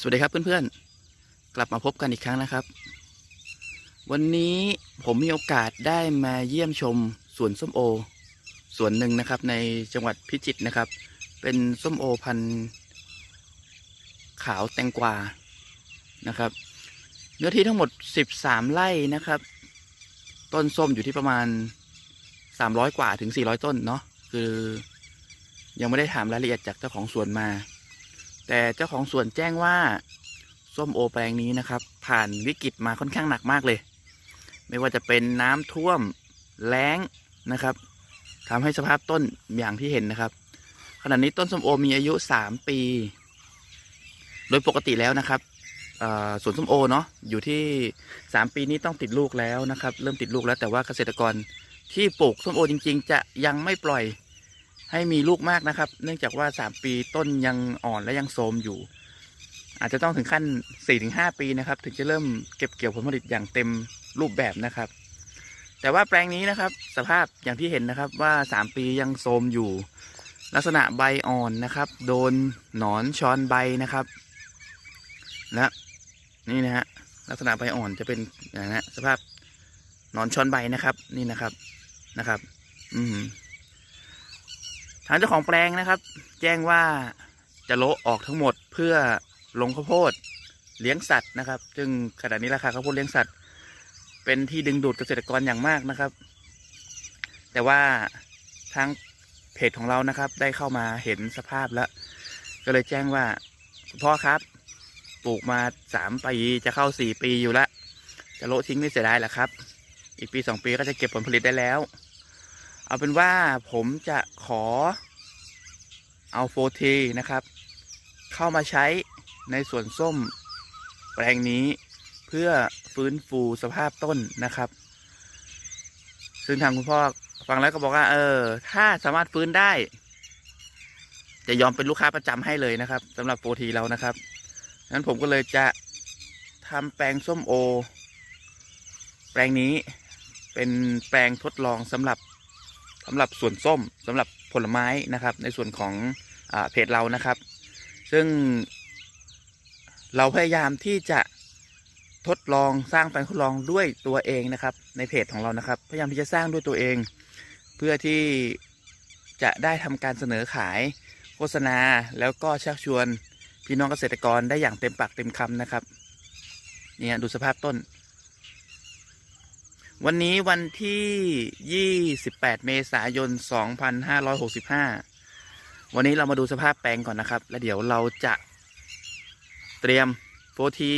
สวัสดีครับเพื่อนๆ กลับมาพบกันอีกครั้งนะครับ วันนี้ผมมีโอกาสได้มาเยี่ยมชมสวนส้มโอสวนหนึ่งนะครับ ในจังหวัดพิจิตรนะครับ เป็นส้มโอพันธุ์ขาวแตงกวานะครับ เนื้อที่ทั้งหมด 13 ไร่นะครับ ต้นส้มอยู่ที่ประมาณ 300 กว่าถึง 400 ต้นเนาะคือยังไม่ได้ถามรายละเอียดจากเจ้าของสวนมา แต่เจ้าของสวนแจ้งว่าส้มโอแปลงนี้นะครับ ผ่านวิกฤตมาค่อนข้างหนักมากเลย ไม่ว่าจะเป็นน้ำท่วมแล้งนะครับทำให้สภาพต้นอย่างที่เห็นนะครับ ขณะนี้ต้นส้มโอมีอายุ 3 ปี โดยปกติแล้วนะครับสวนส้มโอเนาะอยู่ที่ 3 ปีนี้ต้องติดลูกแล้วนะครับ เริ่มติดลูกแล้วแต่ว่าเกษตรกรที่ปลูกส้มโอจริง ๆ จะยังไม่ปล่อย ให้มีลูกมากนะครับ เนื่องจากว่า3ปีต้นยังอ่อนและยังโทมอยู่ อาจจะต้องถึงขั้น4-5ปีนะครับ ถึงจะเริ่มเก็บเกี่ยวผลผลิตอย่างเต็มรูปแบบนะครับ แต่ว่าแปลงนี้นะครับ สภาพอย่างที่เห็นนะครับว่า3ปียังโทมอยู่ ลักษณะใบอ่อนนะครับ โดนหนอนช้อนใบนะครับ และนี่นะฮะลักษณะใบอ่อนจะเป็นอย่างนี้สภาพหนอนช้อนใบนะครับ นี่นะครับนะครับ อืม ทางเจ้าของแปลงนะครับ แจ้งว่าจะโละออกทั้งหมดเพื่อลงข้าวโพดเลี้ยงสัตว์นะครับ ซึ่งขณะนี้ราคาข้าวโพดเลี้ยงสัตว์ เป็นที่ดึงดูดเกษตรกรอย่างมากนะครับ แต่ว่าทางเพจของเรานะครับ ได้เข้ามาเห็นสภาพแล้ว ก็เลยแจ้งว่าคุณพ่อครับ ปลูกมาสามปีจะเข้าสี่ปีอยู่ล้วจะโละทิ้งไม่เสียดายหละครับ อีกปีสองปีก็จะเก็บผลผลิตได้แล้ว เอาเป็นว่าผมจะขอเอาโฟทีนะครับ เข้ามาใช้ในสวนส้มแปลงนี้เพื่อฟื้นฟูสภาพต้นนะครับ ซึ่งทางคุณพ่อฟังแล้วก็บอกว่า เออ ถ้าสามารถฟื้นได้ จะยอมเป็นลูกค้าประจำให้เลยนะครับสำหรับโฟทีเรานะครับนั้นผมก็เลยจะทำแปลงส้มโอ แปลงนี้เป็นแปลงทดลองสำหรับ สำหรับส่วนส้มสำหรับผลไม้นะครับ ในส่วนของอเพจเรานะครับ ซึ่งเราพยายามที่จะทดลองสร้างแปลงทดลองด้วยตัวเองนะครับ ในเพจของเรานะครับ พยายามที่จะสร้างด้วยตัวเอง เพื่อที่จะได้ทำการเสนอขายโฆษณาแล้วก็ชักชวนพี่น้องเกษตรกรได้อย่างเต็มปากเต็มคำนะครับ เนี่ยดูสภาพต้น วันนี้วันที่ 28 เมษายน 2565 วันนี้เรามาดูสภาพแปลงก่อนนะครับ แล้วเดี๋ยวเราจะเตรียมโฟที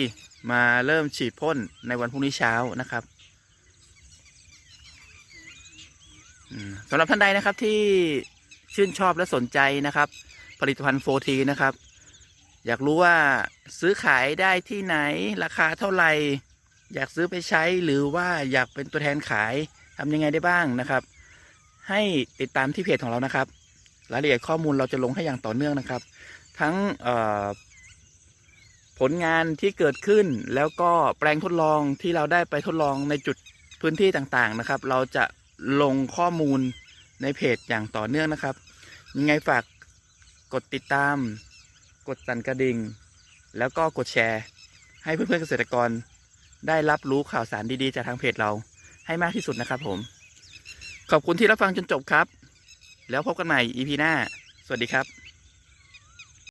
มาเริ่มฉีดพ่นในวันพรุ่งนี้เช้านะครับสำหรับท่านใดนะครับที่ชื่นชอบและสนใจนะครับ ผลิตภัณฑ์โฟทีนะครับ อยากรู้ว่าซื้อขายได้ที่ไหนราคาเท่าไหร่ อยากซื้อไปใช้หรือว่าอยากเป็นตัวแทนขายทำยังไงได้บ้างนะครับ ให้ติดตามที่เพจของเรานะครับ รายละเอียดข้อมูลเราจะลงให้อย่างต่อเนื่องนะครับ ทั้งผลงานที่เกิดขึ้นแล้วก็แปลงทดลองที่เราได้ไปทดลองในจุดพื้นที่ต่างๆนะครับ เราจะลงข้อมูลในเพจอย่างต่อเนื่องนะครับ ยังไงฝากกดติดตาม กดสั่นกระดิ่ง แล้วก็กดแชร์ ให้เพื่อนๆเกษตรกร ได้รับรู้ข่าวสารดีๆ จากทางเพจเราให้มากที่สุดนะครับผม ขอบคุณที่รับฟังจนจบครับ แล้วพบกันใหม่ EP หน้า สวัสดีครับ